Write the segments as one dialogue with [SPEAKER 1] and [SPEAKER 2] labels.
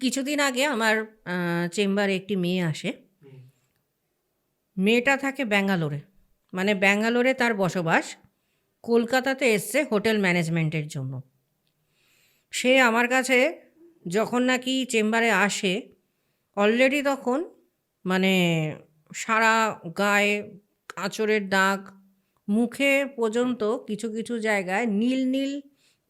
[SPEAKER 1] কিছুদিন আগে আমার চেম্বারে একটি মেয়ে আসে। মেয়েটা থাকে ব্যাঙ্গালোরে। মানে ব্যাঙ্গালোরে তার বসবাস। কলকাতাতে এসছে হোটেল ম্যানেজমেন্টের জন্য। সে আমার কাছে যখন নাকি চেম্বারে আসে অলরেডি তখন মানে সারা গায়ে আঁচড়ের দাগ মুখে পর্যন্ত কিছু কিছু জায়গায় নীল নীল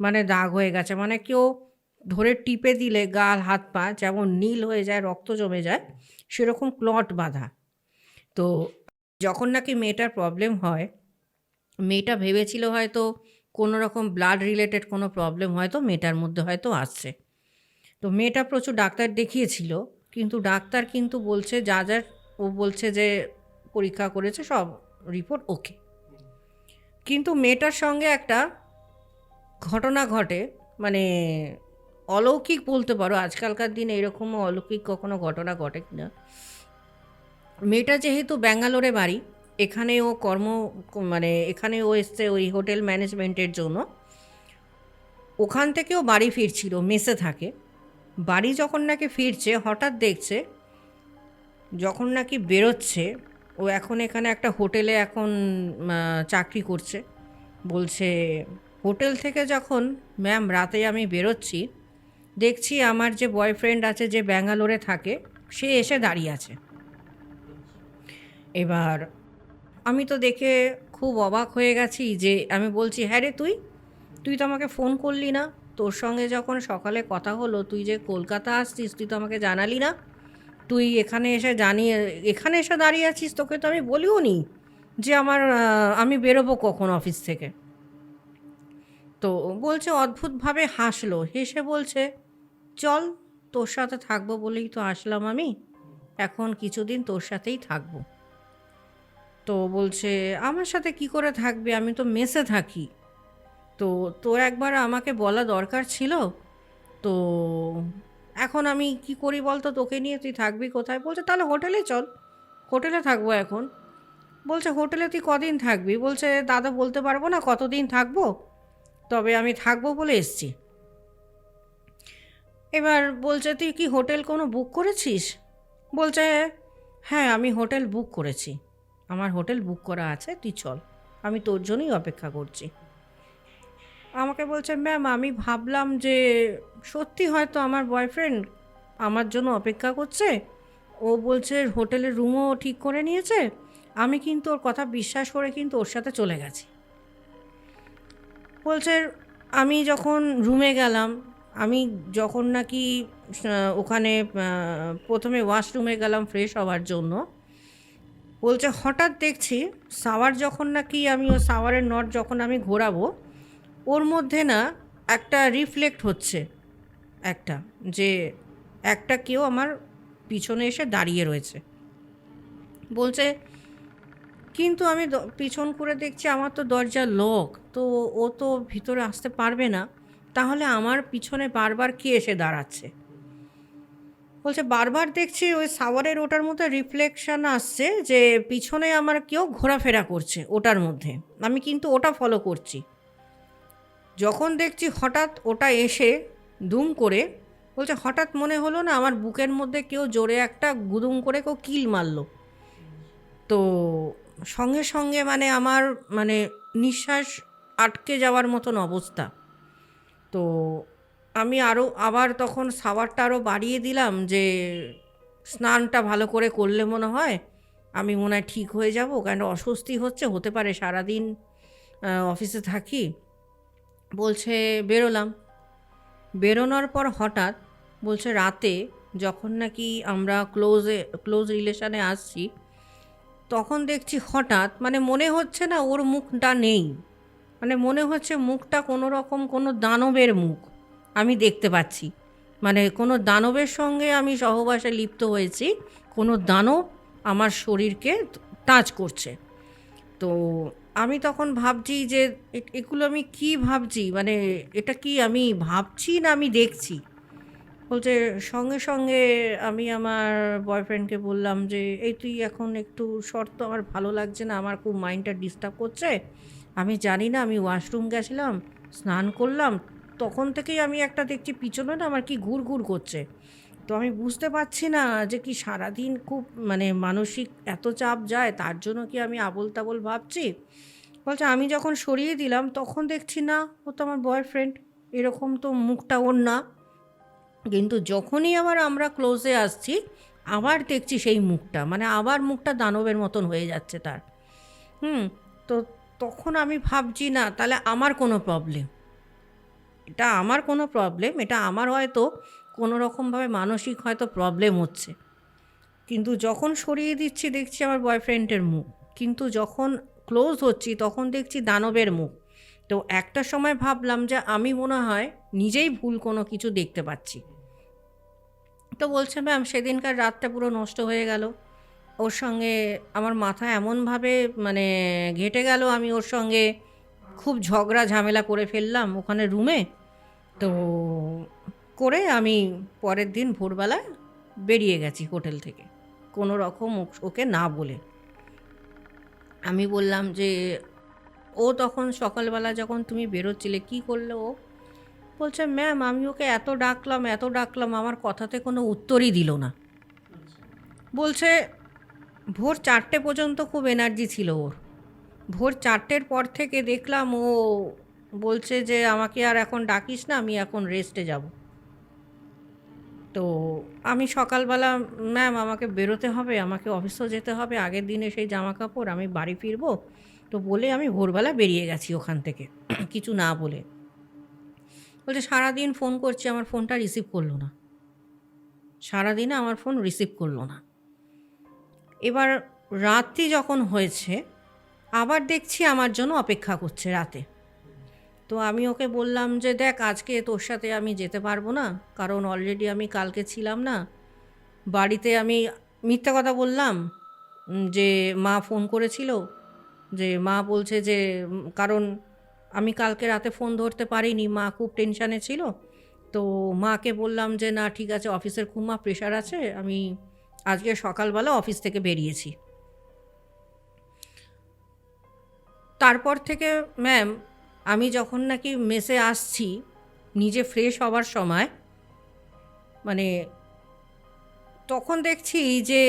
[SPEAKER 1] মানে দাগ হয়ে গেছে। মানে কেউ ধরে টিপে দিলে গাল, হাত, পা যেমন নীল হয়ে যায়, রক্ত জমে যায়, সেরকম ক্লট বাঁধা। তো যখন নাকি মেয়েটার প্রবলেম হয়, মেয়েটা ভেবেছিল হয়তো কোনো রকম ব্লাড রিলেটেড কোনো প্রবলেম হয়তো মেয়েটার মধ্যে হয়তো আসছে। তো মেয়েটা প্রচুর ডাক্তার দেখিয়েছিল, কিন্তু ডাক্তার কিন্তু বলছে, যা যা ও বলছে যে পরীক্ষা করেছে, সব রিপোর্ট ওকে কিন্তু মেয়েটার সঙ্গে একটা ঘটনা ঘটে মানে অলৌকিক বলতে পারো, আজকালকার দিনে এরকমও অলৌকিক কখনো ঘটনা ঘটে কিনা? মেয়েটা যেহেতু ব্যাঙ্গালোরে বাড়ি এখানে ও কর্ম মানে এখানে ও এসছে ওই হোটেল ম্যানেজমেন্টের জন্য। ওখান থেকেও বাড়ি ফিরছিল, মেসে থাকে। বাড়ি যখন নাকি ফিরছে, হঠাৎ দেখছে, যখন নাকি বেরোচ্ছে, ও এখন এখানে একটা হোটেলে এখন চাকরি করছে। বলছে, হোটেল থেকে যখন, ম্যাম, রাতে আমি বেরোচ্ছি দেখছি আমার যে বয়ফ্রেন্ড আছে যে ব্যাঙ্গালোরে থাকে, সে এসে দাঁড়িয়ে আছে। এবার আমি তো দেখে খুব অবাক হয়ে গেছি যে আমি বলছি হ্যাঁ রে তুই? তুই তো আমাকে ফোন করলি না। তোর সঙ্গে যখন সকালে কথা হলো, তুই যে কলকাতা আসছিস, তুই তো আমাকে জানালি না। তুই এখানে এসে জানিয়ে, এখানে এসে দাঁড়িয়ে আছিস, তোকে তো আমি বলিও নি যে আমার আমি বেরোবো কখন অফিস থেকে? তো বলছে অদ্ভুতভাবে হাসলো। হেসে বলছে চল তোর সাথে থাকব বলেই তো আসলাম আমি। এখন কিছুদিন তোর সাথেই থাকব। তো বলছে, আমার সাথে কি করে থাকবে? আমি তো মেসে থাকি। তো তোর একবার আমাকে বলা দরকার ছিল। তো এখন আমি কি করি বলতো? তোকে নিয়ে তুই থাকবি কোথায়? বলছে, তাহলে হোটেলে চল। হোটেলে থাকব এখন। বলছে, হোটেলে তুই কদিন থাকবি? বলছে, দাদা বলতে পারব না কতদিন থাকব? তবে আমি থাকব বলে এসছি। এবার বলছে, তুই কি হোটেল কোনো বুক করেছিস? বলছে হ্যাঁ আমি হোটেল বুক করেছি। আমার হোটেল বুক করা আছে, তুই চল। আমি তোর জন্যই অপেক্ষা করছি। আমাকে বলছে, ম্যাম, আমি ভাবলাম যে সত্যি হয়তো আমার বয়ফ্রেন্ড আমার জন্য অপেক্ষা করছে। ও বলছে, হোটেলের রুমও ঠিক করে নিয়েছে। আমি কিন্তু ওর কথা বিশ্বাস করে কিন্তু ওর সাথে চলে গেছি। বলছে, আমি যখন রুমে গেলাম আমি যখন নাকি ওখানে প্রথমে ওয়াশরুমে গেলাম ফ্রেশ হওয়ার জন্য, বলছে হঠাৎ দেখছি সাওয়ার যখন নাকি আমি ও সাওয়ারের নট যখন আমি ঘোরাবো, ওর মধ্যে না একটা রিফ্লেক্ট হচ্ছে, একটা, যে একটা কেউ আমার পিছনে এসে দাঁড়িয়ে রয়েছে। বলছে, কিন্তু আমি পিছন করে দেখছি আমার তো দরজা লক তো ও তো ভিতরে আসতে পারবে না। তাহলে আমার পিছনে বারবার কে এসে দাঁড়াচ্ছে? বলছে, বারবার দেখছি ওই সাওয়ারের ওটার মধ্যে রিফ্লেকশন আসছে যে পিছনে আমার কেউ ঘোরাফেরা করছে ওটার মধ্যে। আমি কিন্তু ওটা ফলো করছি। যখন দেখছি হঠাৎ ওটা এসে দুম করে, বলছে, হঠাৎ মনে হলো না আমার বুকের মধ্যে কেউ জোরে একটা গুদুম করে কেউ কিল মারলো। তো সঙ্গে সঙ্গে মানে আমার মানে নিঃশ্বাস আটকে যাওয়ার মতন অবস্থা। তো আমি আরও আবার তখন সাওয়ারটা আরও বাড়িয়ে দিলাম যে স্নানটা ভালো করে করলে মনে হয় আমি মনে হয় ঠিক হয়ে যাব। কেন অস্বস্তি হচ্ছে, হতে পারে সারাদিন অফিসে থাকি। বলছে, বেরোলাম। বেরোনোর পর হঠাৎ বলছে, রাতে যখন নাকি আমরা ক্লোজে ক্লোজ রিলেশনে আসছি, তখন দেখছি হঠাৎ মানে মনে হচ্ছে না ওর মুখটা নেই। মানে মনে হচ্ছে মুখটা কোনো রকম কোনো দানবের মুখ, আমি দেখতে পাচ্ছি। মানে কোনো দানবের সঙ্গে আমি সহবাসে লিপ্ত হয়েছি, কোনো দানব আমার শরীরকে টাচ করছে। তো আমি তখন ভাবছি যে এগুলো আমি কি ভাবছি? মানে এটা কি আমি ভাবছি না আমি দেখছি? বলছে, সঙ্গে সঙ্গে আমি আমার বয়ফ্রেন্ডকে বললাম যে, এই তুই এখন একটু শর্ত, আমার ভালো লাগছে না, আমার খুব মাইন্ডটা ডিস্টার্ব করছে আমি জানি না, আমি ওয়াশরুম গেছিলাম, স্নান করলাম, তখন থেকেই আমি একটা দেখছি পিছনে না আমার কি ঘুর ঘুর করছে। তো আমি বুঝতে পারছি না যে কি সারাদিন খুব মানে মানসিক এত চাপ যায়, তার জন্য কি আমি আবোল তাবোল ভাবছি? বলছে, আমি যখন সরিয়ে দিলাম, তখন দেখছি না, ও তো আমার বয়ফ্রেন্ড এরকম তো মুখটা ওর না। কিন্তু যখনই আবার আমরা ক্লোজে আসছি, আবার দেখছি সেই মুখটা মানে আবার মুখটা দানবের মতন হয়ে যাচ্ছে তার। হুম, তো তখন আমি ভাবছি, না, তাহলে আমার কোনো প্রবলেম এটা আমার কোনো প্রবলেম এটা আমার হয়তো কোনো রকমভাবে মানসিক হয়তো প্রবলেম হচ্ছে। কিন্তু যখন সরিয়ে দিচ্ছি, দেখছি আমার বয়ফ্রেন্ডের মুখ। কিন্তু যখন ক্লোজ হচ্ছি, তখন দেখছি দানবের মুখ। তো একটা সময় ভাবলাম যে আমি মনে হয় নিজেই ভুল কোনো কিছু দেখতে পাচ্ছি। তো বলছে, ম্যাম, সেদিনকার রাতটা পুরো নষ্ট হয়ে গেল। ওর সঙ্গে আমার মাথা এমনভাবে মানে ঘেটে গেল, আমি ওর সঙ্গে খুব ঝগড়া ঝামেলা করে ফেললাম ওখানে রুমে। তো করে আমি পরের দিন ভোরবেলা বেরিয়ে গেছি হোটেল থেকে, কোনো রকম ওকে না বলে। আমি বললাম যে, ও তখন সকালবেলা যখন তুমি বেরোচ্ছিলে কি করলে ও? বলছে, ম্যাম, আমি ওকে এত ডাকলাম এত ডাকলাম, আমার কথাতে কোনো উত্তরই দিল না। বলছে ভোর চারটে পর্যন্ত খুব এনার্জি ছিল ওর। ভোর চারটের পর থেকে দেখলাম ও বলছে যে, আমাকে আর এখন ডাকিস না, আমি এখন রেস্টে যাব। তো আমি সকালবেলা ম্যাম আমাকে বেরোতে হবে, আমাকে অফিসেও যেতে হবে, আগের দিনে সেই জামা কাপড় আমি বাড়ি ফিরবো। তো বলে আমি ভোরবেলা বেরিয়ে গেছি ওখান থেকে, কিছু না বলে। বলছে, সারাদিন ফোন করছি, আমার ফোনটা রিসিভ করল না। সারাদিনে আমার ফোন রিসিভ করল না। এবার রাত্রি যখন হয়েছে, আবার দেখছি আমার জন্য অপেক্ষা করছে রাতে। তো আমি ওকে বললাম যে, দেখ, আজকে তোর সাথে আমি যেতে পারব না, কারণ অলরেডি আমি কালকে ছিলাম না। বাড়িতে আমি মিথ্যা কথা বললাম যে মা ফোন করেছিল, যে মা বলছে যে কারণ আমি কালকে রাতে ফোন ধরতে পারিনি, মা খুব টেনশানে ছিল। তো মাকে বললাম যে, না, ঠিক আছে, অফিসের খুব মা প্রেশার আছে, আমি আজকে সকালবেলা অফিস থেকে বেরিয়েছি। তারপর থেকে ম্যাম, আমি যখন নাকি মেসে আসছি, নিজে ফ্রেশ হওয়ার সময় মানে তখন দেখছি যে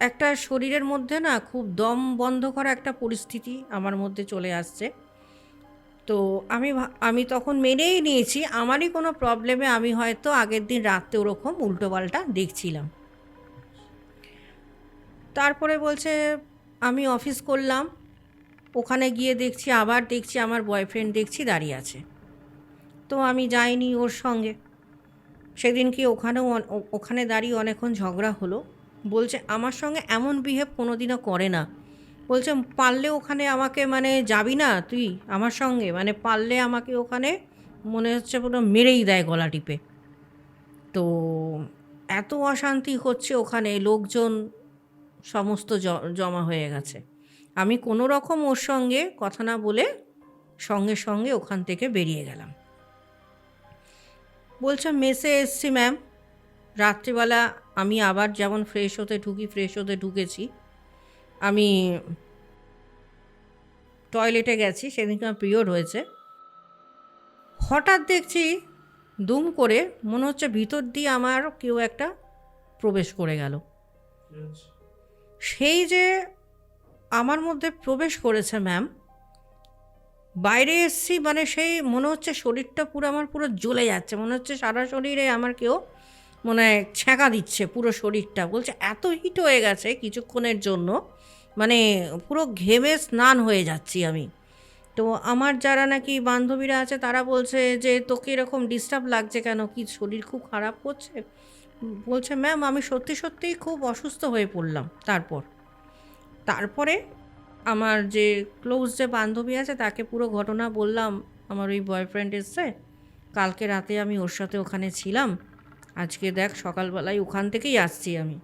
[SPEAKER 1] একটা শরীরের মধ্যে না খুব দম বন্ধ করা একটা পরিস্থিতি আমার মধ্যে চলে আসছে। তো আমি আমি তখন মেনেই নিয়েছি, আমারই কোনো প্রবলেমে আমি হয়তো আগের দিন রাত্রে ওরকম উল্টোপাল্টা দেখছিলাম। তারপরে বলছে, আমি অফিস করলাম, ওখানে গিয়ে দেখছি, আবার দেখছি আমার বয়ফ্রেন্ড দেখছি দাঁড়িয়ে আছে। তো আমি যাইনি ওর সঙ্গে। সেদিন কি ওখানেও ওখানে দাঁড়িয়ে অনেকক্ষণ ঝগড়া হলো। বলছে, আমার সঙ্গে এমন বিহেভ কোনোদিনও করে না। বলছে, পারলে ওখানে আমাকে মানে যাবি না তুই আমার সঙ্গে? মানে পারলে আমাকে ওখানে মনে হচ্ছে পুরো মেরেই দেয় গলা টিপে। তো এত অশান্তি হচ্ছে ওখানে, লোকজন সমস্ত জমা হয়ে গেছে। আমি কোনো রকম ওর সঙ্গে কথা না বলে সঙ্গে সঙ্গে ওখান থেকে বেরিয়ে গেলাম। বলছে, মেসে এসছি, ম্যাম। রাত্রিবেলা আমি আবার যেমন ফ্রেশ হতে ঢুকি, ফ্রেশ হতে ঢুকেছি। আমি টয়লেটে গেছি, সেদিনকে আমার পিরিয়ড হয়েছে। হঠাৎ দেখছি দুম করে মনে হচ্ছে ভিতর দিয়ে আমার কেউ একটা প্রবেশ করে গেল। সেই যে আমার মধ্যে প্রবেশ করেছে ম্যাম বাইরে এসছি মানে সেই মনে হচ্ছে শরীরটা পুরো আমার পুরো জ্বলে যাচ্ছে। মনে হচ্ছে সারা শরীরে আমার কেউ মনে হয় ছ্যাঁকা দিচ্ছে পুরো শরীরটা। বলছে, এত হিট হয়ে গেছে কিছুক্ষণের জন্য মানে পুরো ঘেমে স্নান হয়ে যাচ্ছি আমি। তো আমার যারা নাকি বান্ধবীরা আছে, তারা বলছে যে, তোকে এরকম ডিস্টার্ব লাগছে কেন? কি শরীর খুব খারাপ করছে? বলছে ম্যাম আমি সত্যি সত্যিই খুব অসুস্থ হয়ে পড়লাম। তারপর, তারপরে আমার যে ক্লোজ যে বান্ধবী আছে, তাকে পুরো ঘটনা বললাম। আমার ওই বয়ফ্রেন্ড এসছে। কালকে রাতে আমি ওর সাথে ওখানে ছিলাম। আজকে দেখ, সকালবেলায় ওখান থেকেই আসছি আমি।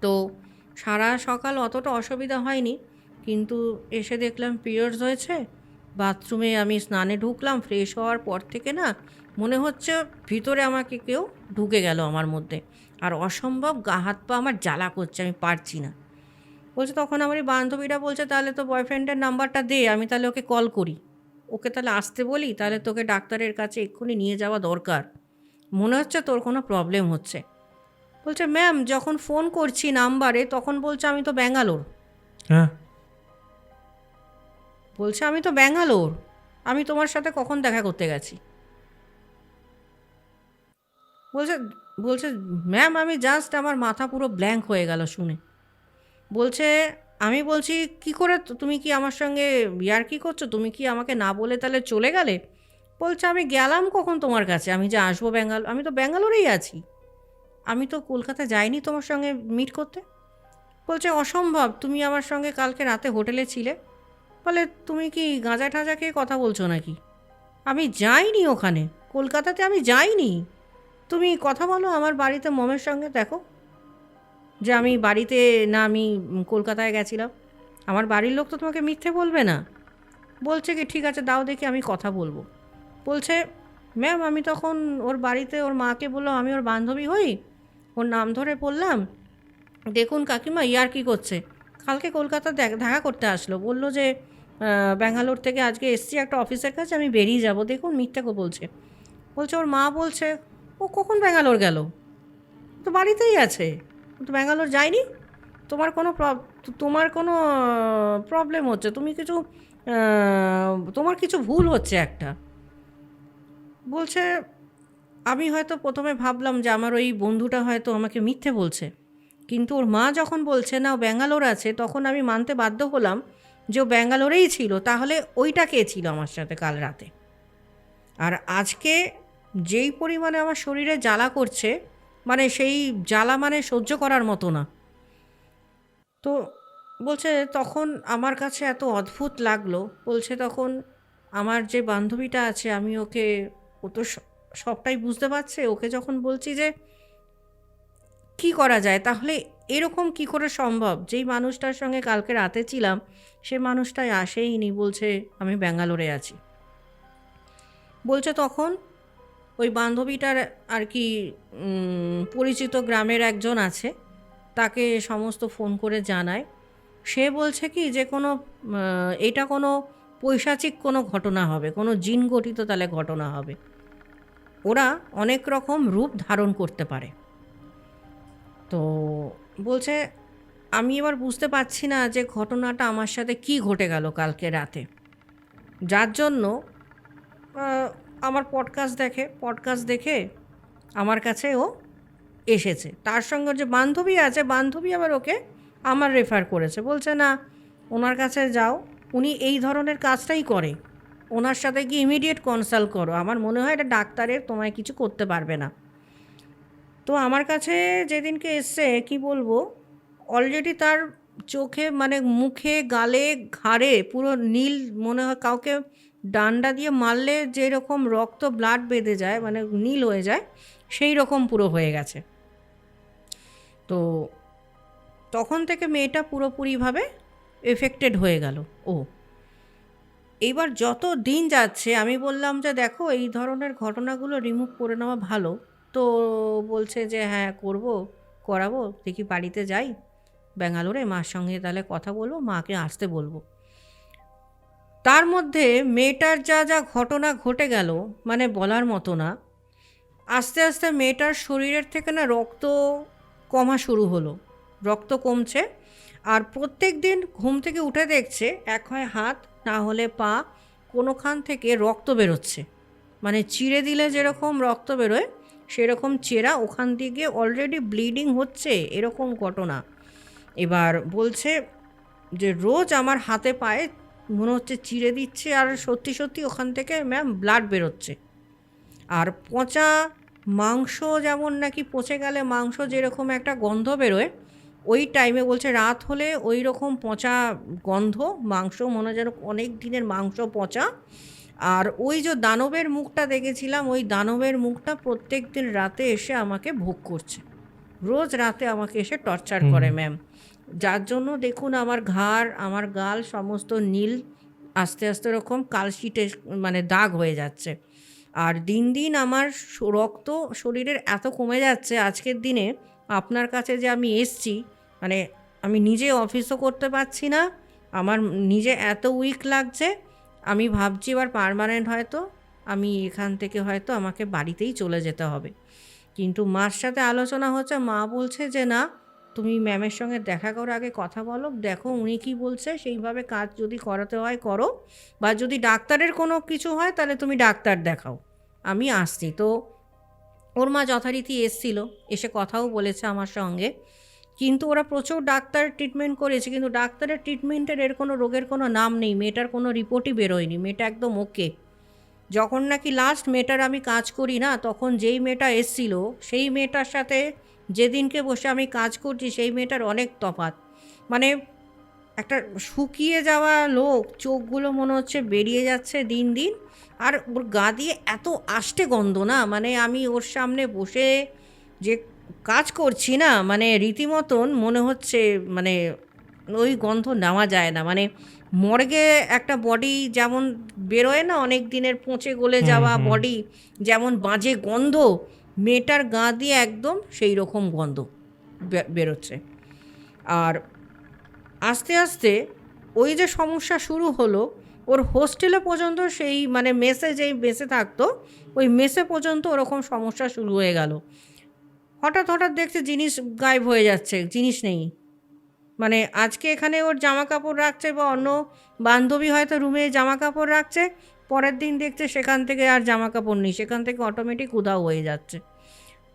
[SPEAKER 1] তো সারা সকাল অতটা অসুবিধা হয়নি। কিন্তু এসে দেখলাম পিরিয়ডস হয়েছে। বাথরুমে আমি স্নানে ঢুকলাম, ফ্রেশ হওয়ার পর থেকে না মনে হচ্ছে ভিতরে আমাকে কেউ ঢুকে গেল আমার মধ্যে। আর অসম্ভব গা, হাত পা আমার জ্বালা করছে, আমি পারছি না। বলছে, তখন আমার এই বান্ধবীরা বলছে, তাহলে তো বয়ফ্রেন্ডের নাম্বারটা দে, আমি তাহলে ওকে কল করি। ওকে তাহলে আসতে বলি, তাহলে তোকে ডাক্তারের কাছে এক্ষুনি নিয়ে যাওয়া দরকার। মনে হচ্ছে তোর কোনো প্রবলেম হচ্ছে। বলছে ম্যাম যখন ফোন করছি নাম্বারে, তখন বলছে আমি তো ব্যাঙ্গালোর।
[SPEAKER 2] হ্যাঁ।
[SPEAKER 1] বলছে, আমি তো ব্যাঙ্গালোর। আমি তোমার সাথে কখন দেখা করতে গেছি? বলছে বলছে, ম্যাম, আমি জাস্ট আমার মাথা পুরো ব্ল্যাঙ্ক হয়ে গেল শুনে। বলছে, আমি বলছি, কি করে তুমি কি আমার সঙ্গে ইয়ার কি করছ? তুমি কি আমাকে না বলে তাহলে চলে গেলে? বলছে, আমি গেলাম কখন তোমার কাছে? আমি যে আসব ব্যাঙ্গাল, আমি তো ব্যাঙ্গালোরেই আছি। আমি তো কলকাতা যাইনি তোমার সঙ্গে মিট করতে? বলছে, অসম্ভব, তুমি আমার সঙ্গে কালকে রাতে হোটেলে ছিলে। বলে তুমি কি গাঁজা ঠাঁজা খেয়ে কথা বলছো নাকি? আমি যাইনি ওখানে। কলকাতাতে আমি যাইনি। তুমি কথা বলো আমার বাড়িতে মমের সঙ্গে, দেখো। যে আমি বাড়িতে না আমি কলকাতায় গেছিলাম। আমার বাড়ির লোক তো তোমাকে মিথ্যে বলবে না। বলছে কি, ঠিক আছে, দাও দেখি, আমি কথা বলব। বলছে, ম্যাম, আমি তখন ওর বাড়িতে ওর মাকে বললাম, আমি ওর বান্ধবী হই। ওর নাম ধরে বললাম, দেখুন কাকিমা, ইয়ার কি করছে? কালকে কলকাতা দেখ- করতে আসলো। বলল যে ব্যাঙ্গালোর থেকে আজকে এসছি একটা অফিসের কাছে, আমি বেরিয়ে যাব। দেখুন মিথ্যাকে বলছে। বলছে, ওর মা বলছে, ও কখন ব্যাঙ্গালোর গেল? তো বাড়িতেই আছে। তো ব্যাঙ্গালোর যায়নি। তোমার কোনো তোমার কোনো প্রবলেম হচ্ছে। তুমি কিছু তোমার কিছু ভুল হচ্ছে একটা। বলছে, আমি হয়তো প্রথমে ভাবলাম যে আমার ওই বন্ধুটা হয়তো আমাকে মিথ্যে বলছে। কিন্তু ওর মা যখন বলছে, না, ও ব্যাঙ্গালোর আছে, তখন আমি মানতে বাধ্য হলাম যে ব্যাঙ্গালোরেই ছিল, তাহলে ওইটা কে ছিল আমার সাথে কাল রাতে? আর আজকে যেই পরিমাণে আমার শরীরে জ্বালা করছে মানে সেই জ্বালা মানে সহ্য করার মতো না। তো বলছে, তখন আমার কাছে এত অদ্ভুত লাগল। বলছে, তখন আমার যে বান্ধবীটা আছে, আমি ওকে, ও তো সবটাই বুঝতে পারছে। ওকে যখন বলছি যে, কি করা যায়? তাহলে এরকম কি করে সম্ভব? যেই মানুষটার সঙ্গে কালকে রাতে ছিলাম, সে মানুষটাই আসেইনি, বলছে, আমি ব্যাঙ্গালোরে আছি। বলছে, তখন ওই বান্ধবীটার আর কি পরিচিত গ্রামের একজন আছে, তাকে সমস্ত ফোন করে জানায়। সে বলছে কি, যে কোনো এটা কোনো পৈশাচিক কোনো ঘটনা হবে, কোনো জিন গঠিত তাহলে ঘটনা হবে। ওরা অনেক রকম রূপ ধারণ করতে পারে। তো বলছে, আমি এবার বুঝতে পারছি না যে ঘটনাটা আমার সাথে কি ঘটে গেল কালকে রাতে। যার জন্য আমার পডকাস্ট দেখে পডকাস্ট দেখে আমার কাছে ও এসেছে। তার সঙ্গে যে বান্ধবী আছে, বান্ধবী আবার ওকে আমার রেফার করেছে। বলছে, না, ওনার কাছে যাও। উনি এই ধরনের কাজটাই করে। ওনার সাথে গিয়ে ইমিডিয়েট কনসাল্ট করো। আমার মনে হয় এটা ডাক্তারের তোমায় কিছু করতে পারবে না। তো আমার কাছে যেদিনকে এসছে, কি বলব অলরেডি তার চোখে মানে মুখে, গালে ঘাড়ে পুরো নীল মনে হয় কাউকে ডান্ডা দিয়ে মারলে যেরকম রক্ত ব্লাড বেঁধে যায় মানে নীল হয়ে যায়, সেই রকম পুরো হয়ে গেছে। তো তখন থেকে মেয়েটা পুরোপুরিভাবে এফেক্টেড হয়ে গেল। ও এইবার যত দিন যাচ্ছে, আমি বললাম যে দেখো, এই ধরনের ঘটনাগুলো রিমুভ করে নেওয়া ভালো। তো বলছে যে হ্যাঁ করব, করাবো, দেখি বাড়িতে যাই। ব্যাঙ্গালোরে মার সঙ্গে তাহলে কথা বলব, মাকে আসতে বলব। তার মধ্যে মেয়েটার যা যা ঘটনা ঘটে গেল মানে বলার মতো না, আস্তে আস্তে মেয়েটার শরীরের থেকে না রক্ত কমা শুরু হলো, রক্ত কমছে। আর প্রত্যেক দিন ঘুম থেকে উঠে দেখছে, এক হয় হাত, না হলে পা, কোনোখান থেকে রক্ত বেরোচ্ছে। মানে চিড়ে দিলে যেরকম রক্ত বেরোয় সেরকম চেরা, ওখান থেকে অলরেডি ব্লিডিং হচ্ছে, এরকম ঘটনা। এবার বলছে যে, রোজ আমার হাতে পায়ে মনে হচ্ছে চিড়ে দিচ্ছে আর সত্যি সত্যি ওখান থেকে ম্যাম ব্লাড বেরোচ্ছে। আর পচা মাংস যেমন নাকি পচে গেলে মাংস যেরকম একটা গন্ধ বেরোয়, ওই টাইমে বলছে রাত হলে ওই রকম পচা গন্ধ, মাংস মনে যেন অনেক দিনের মাংস পচা। আর ওই যে দানবের মুখটা দেখেছিলাম ওই দানবের মুখটা প্রত্যেক দিন রাতে এসে আমাকে ভোগ করছে। রোজ রাতে আমাকে এসে টর্চার করে ম্যাম যার জন্য দেখুন আমার ঘাড় আমার গাল সমস্ত নীল আস্তে আস্তে এরকম কালশিটে মানে দাগ হয়ে যাচ্ছে। আর দিন দিন আমার রক্ত শরীরের এত কমে যাচ্ছে। আজকের দিনে আপনার কাছে যে আমি এসছি মানে আমি নিজে অফিসও করতে পারছি না আমার নিজে এত উইক লাগছে আমি ভাবছি এবার পারমানেন্ট হয়তো, আমি এখান থেকে হয়তো আমাকে বাড়িতেই চলে যেতে হবে। কিন্তু মার সাথে আলোচনা হচ্ছে, মা বলছে যে, না, তুমি ম্যামের সঙ্গে দেখা করো আগে কথা বলো, দেখো উনি কী বলছে, সেইভাবে কাজ যদি করাতে হয় করো, বা যদি ডাক্তারের কোনো কিছু হয় তাহলে তুমি ডাক্তার দেখাও। আমি আসছি। তো ওর মা যথারীতি এসছিল, এসে কথাও বলেছে আমার সঙ্গে। কিন্তু ওরা প্রচুর ডাক্তার ট্রিটমেন্ট করেছে, কিন্তু ডাক্তারের ট্রিটমেন্টের এর কোনো রোগের কোনো নাম নেই, মেয়েটার কোনো রিপোর্টই বেরোয়নি, মেয়েটা একদম ওকে যখন নাকি লাস্ট মেয়েটার আমি কাজ করি না, তখন যেই মেয়েটা এসছিল, সেই মেয়েটার সাথে যেদিনকে বসে আমি কাজ করছি, সেই মেয়েটার অনেক তফাৎ। মানে একটা শুকিয়ে যাওয়া লোক, চোখগুলো মনে হচ্ছে বেরিয়ে যাচ্ছে দিন দিন, আর ওর গা দিয়ে এত আষ্টে গন্ধ না মানে আমি ওর সামনে বসে যে কাজ করছি না মানে রীতিমতন মনে হচ্ছে মানে ওই গন্ধ নেওয়া যায় না। মানে মর্গে একটা বডি যেমন বেরোয় না অনেক দিনের পচে গলে যাওয়া বডি যেমন বাজে গন্ধ মেয়েটার গা দিয়ে একদম সেই রকম গন্ধ বেরোচ্ছে। আর আস্তে আস্তে ওই যে সমস্যা শুরু হলো ওর হোস্টেলে পর্যন্ত সেই মানে মেসে যেই মেসে থাকতো ওই মেসে পর্যন্ত ওরকম সমস্যা শুরু হয়ে গেল। হঠাৎ হঠাৎ দেখছে জিনিস গায়েব হয়ে যাচ্ছে, জিনিস নেই। মানে আজকে এখানে ওর জামা কাপড় রাখছে বা অন্য বান্ধবী হয়তো রুমে জামা কাপড় রাখছে, পরের দিন দেখছে সেখান থেকে আর জামা কাপড় নেই, সেখান থেকে অটোমেটিক উদাও হয়ে যাচ্ছে।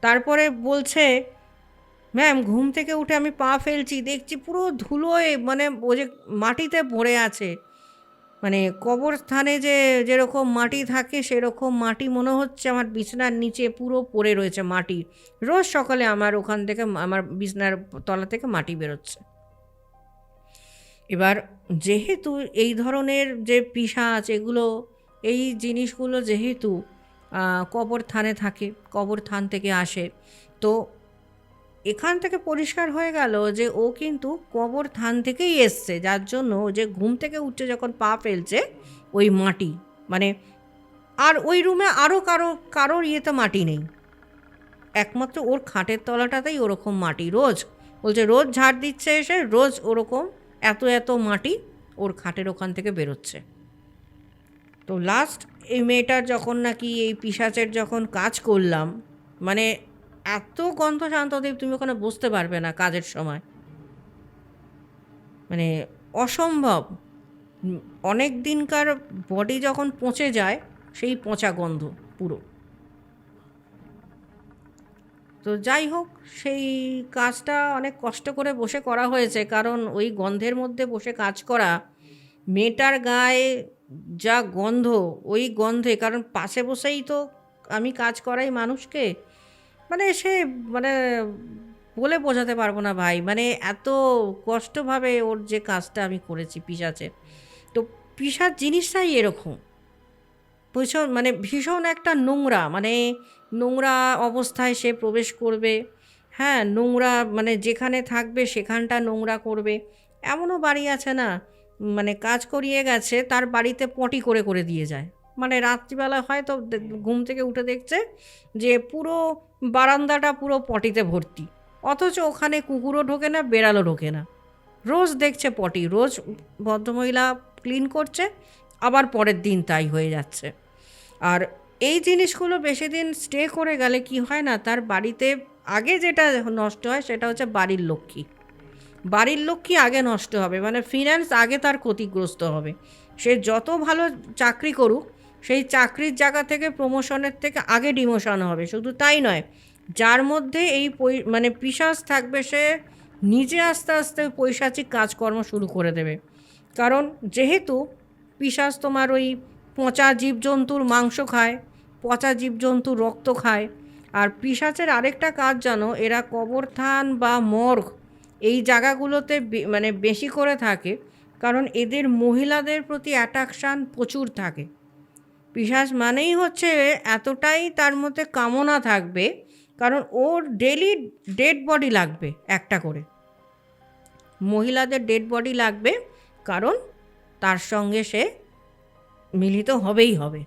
[SPEAKER 1] তারপরে বলছে ম্যাম ঘুম থেকে উঠে আমি পা ফেলছি, দেখছি পুরো ধুলোয় মানে ও যে মাটিতে পড়ে আছে। মানে কবরস্থানে যে যেরকম মাটি থাকে, সেরকম মাটি মনে হচ্ছে আমার বিছানার নিচে পুরো পড়ে রয়েছে মাটি। রোজ সকালে আমার ওখান থেকে আমার বিছনার তলা থেকে মাটি বেরোচ্ছে। এবার যেহেতু এই ধরনের যে পিসাচ এগুলো, এই জিনিসগুলো যেহেতু কবর থানে থাকে কবর থান থেকে আসে, তো এখান থেকে পরিষ্কার হয়ে গেল যে ও কিন্তু কবর থান থেকেই এসছে। যার জন্য যে ঘুম থেকে উঠছে যখন পা ফেলছে ওই মাটি মানে আর ওই রুমে আরও কারও, কারোর ইয়েতে মাটি নেই। একমাত্র ওর খাটের তলাটাতেই ওরকম মাটি। রোজ বলছে, রোজ ঝাড় দিচ্ছে এসে, রোজ ওরকম এত এত মাটি ওর খাটের ওখান থেকে বেরোচ্ছে। তো লাস্ট এই মেয়েটার যখন নাকি এই পিসাচের যখন কাজ করলাম মানে এত গন্ধ শান্তদেব তুমি ওখানে বসতে পারবে না কাজের সময়। মানে অসম্ভব। অনেক দিনকার বডি যখন পচে যায়, সেই পচা গন্ধ পুরো। তো যাই হোক, সেই কাজটা অনেক কষ্ট করে বসে করা হয়েছে, কারণ ওই গন্ধের মধ্যে বসে কাজ করা, মেয়েটার গায়ে যা গন্ধ, ওই গন্ধে, কারণ পাশে বসেই তো আমি কাজ করাই মানুষকে মানে সে মানে বলে বোঝাতে পারব না ভাই। মানে এত কষ্টভাবে ওর যে কাজটা আমি করেছি পিসাচে তো পিসার জিনিসটাই এরকম। ভীষণ মানে ভীষণ একটা নোংরা মানে নোংরা অবস্থায় সে প্রবেশ করবে। হ্যাঁ নোংরা মানে যেখানে থাকবে সেখানটা নোংরা করবে। এমনও বাড়ি আছে না মানে কাজ করিয়ে গেছে, তার বাড়িতে পটি করে করে দিয়ে যায়। মানে রাত্রিবেলা হয়তো ঘুম থেকে উঠে দেখছে যে পুরো বারান্দাটা পুরো পটিতে ভর্তি। অথচ ওখানে কুকুরও ঢোকে না, বেড়ালও ঢোকে না। রোজ দেখছে পটি, রোজ ভদ্রমহিলা ক্লিন করছে, আবার পরের দিন তাই হয়ে যাচ্ছে। আর এই জিনিসগুলো বেশি দিন স্টে করে গেলে কি হয় না, তার বাড়িতে আগে যেটা নষ্ট হয় সেটা হচ্ছে বাড়ির লক্ষ্মী। বাড়ির লক্ষ্মী আগে নষ্ট হবে মানে ফিনান্স আগে তার ক্ষতিগ্রস্ত হবে। সে যত ভালো চাকরি করুক সেই চাকরির জায়গা থেকে প্রমোশনের থেকে আগে ডিমোশন হবে, শুধু তাই নয়। যার মধ্যে এই মানে পিসাস থাকবে সে নিজে আস্তে আস্তে পৈশাচিক কাজকর্ম শুরু করে দেবে। কারণ যেহেতু পিসাস তোমার ওই পচা জীবজন্তুর মাংস খায়, পচা জীবজন্তুর রক্ত খায়, আর পিসাচের আরেকটা কাজ জানো, এরা কবরস্থান বা মর্গ এই জায়গাগুলোতে মানে বেশি করে থাকে। কারণ এদের মহিলাদের প্রতি অ্যাট্রাকশান প্রচুর থাকে। পিসাস মানেই হচ্ছে এতটাই তার মধ্যে কামনা থাকবে, কারণ ওর ডেলি ডেড বডি লাগবে একটা করে। মহিলাদের ডেড বডি লাগবে, কারণ তার সঙ্গে সে মিলিত হবেই হবে।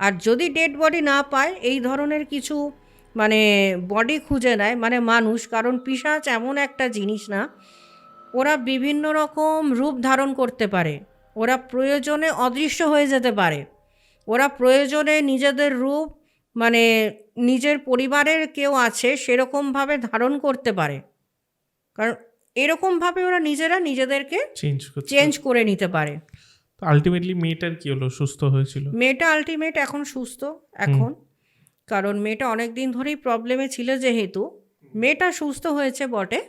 [SPEAKER 1] আর যদি ডেড বডি না পায়, এই ধরনের কিছু মানে বডি খুঁজে নেয় মানে মানুষ, কারণ পিসাচ এমন একটা জিনিস না, ওরা বিভিন্ন রকম রূপ ধারণ করতে পারে। ওরা প্রয়োজনে অদৃশ্য হয়ে যেতে পারে। ওরা প্রয়োজনে নিজেদের রূপ মানে নিজের পরিবারের কেউ আছে সেরকমভাবে ধারণ করতে পারে। কারণ এরকমভাবে ওরা নিজেরা নিজেদেরকে
[SPEAKER 2] চেঞ্জ
[SPEAKER 1] চেঞ্জ করে নিতে পারে।
[SPEAKER 2] আলটিমেটলি মেয়েটার কি হলো? সুস্থ হয়েছিল?
[SPEAKER 1] মেয়েটা আলটিমেট এখন সুস্থ এখন। কারণ মেয়েটা অনেক দিন ধরেই প্রবলেমে ছিল যেহেতু। মেয়েটা সুস্থ হয়েছে বটে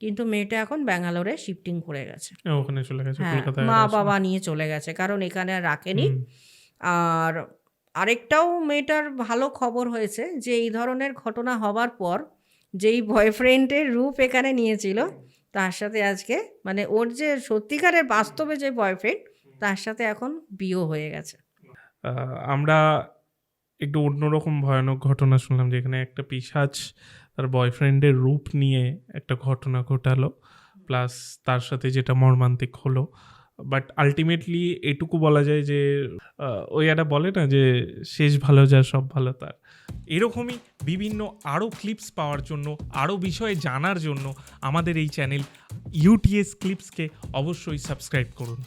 [SPEAKER 1] কিন্তু মেয়েটা এখন ব্যাঙ্গালোরে শিফটিং করে গেছে।
[SPEAKER 2] ওখানে চলে গেছে
[SPEAKER 1] হ্যাঁ মা বাবা নিয়ে চলে গেছে কারণ এখানে আর রাখেনি। আর আরেকটাও মেয়েটার ভালো খবর হয়েছে যে, এই ধরনের ঘটনা হবার পর যেই বয়ফ্রেন্ডের রূপ এখানে নিয়েছিল, তার সাথে আজকে মানে ওর যে সত্যিকারের বাস্তবে যে বয়ফ্রেন্ড, তার সাথে এখন বিয়ে হয়ে গেছে।
[SPEAKER 2] আমরা একটু অন্যরকম ভয়ানক ঘটনা শুনলাম, যেখানে একটা পিসাচ তার বয়ফ্রেন্ডের রূপ নিয়ে একটা ঘটনা ঘটালো, প্লাস তার সাথে যেটা মর্মান্তিক হলো বাট আলটিমেটলি এটুকু বলা যায় যে ওই একটা বলে না যে, শেষ ভালো যার সব ভালো তার। এরকমই বিভিন্ন আরও ক্লিপস পাওয়ার জন্য আরও বিষয়ে জানার জন্য আমাদের এই চ্যানেল ইউটিএস ক্লিপসকে অবশ্যই সাবস্ক্রাইব করুন।